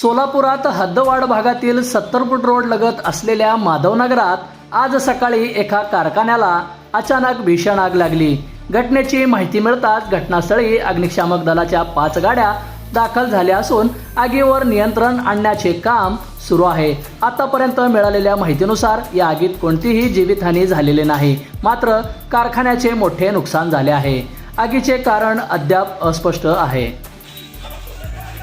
सोलापुरात हद्दवाड भागातील सत्तर फूट रोड लगत असलेल्या माधवनगरात आज सकाळी एका कारखान्याला अचानक भीषण आग लागली. घटनेची माहिती मिळताच घटनास्थळी अग्निशामक दलाच्या पाच गाड्या दाखल झाल्या असून आगीवर नियंत्रण आणण्याचे काम सुरू आहे. आतापर्यंत मिळालेल्या माहितीनुसार या आगीत कोणतीही जीवितहानी झालेली नाही. मात्र कारखान्याचे मोठे नुकसान झाले आहे. आगीचे कारण अद्याप अस्पष्ट आहे.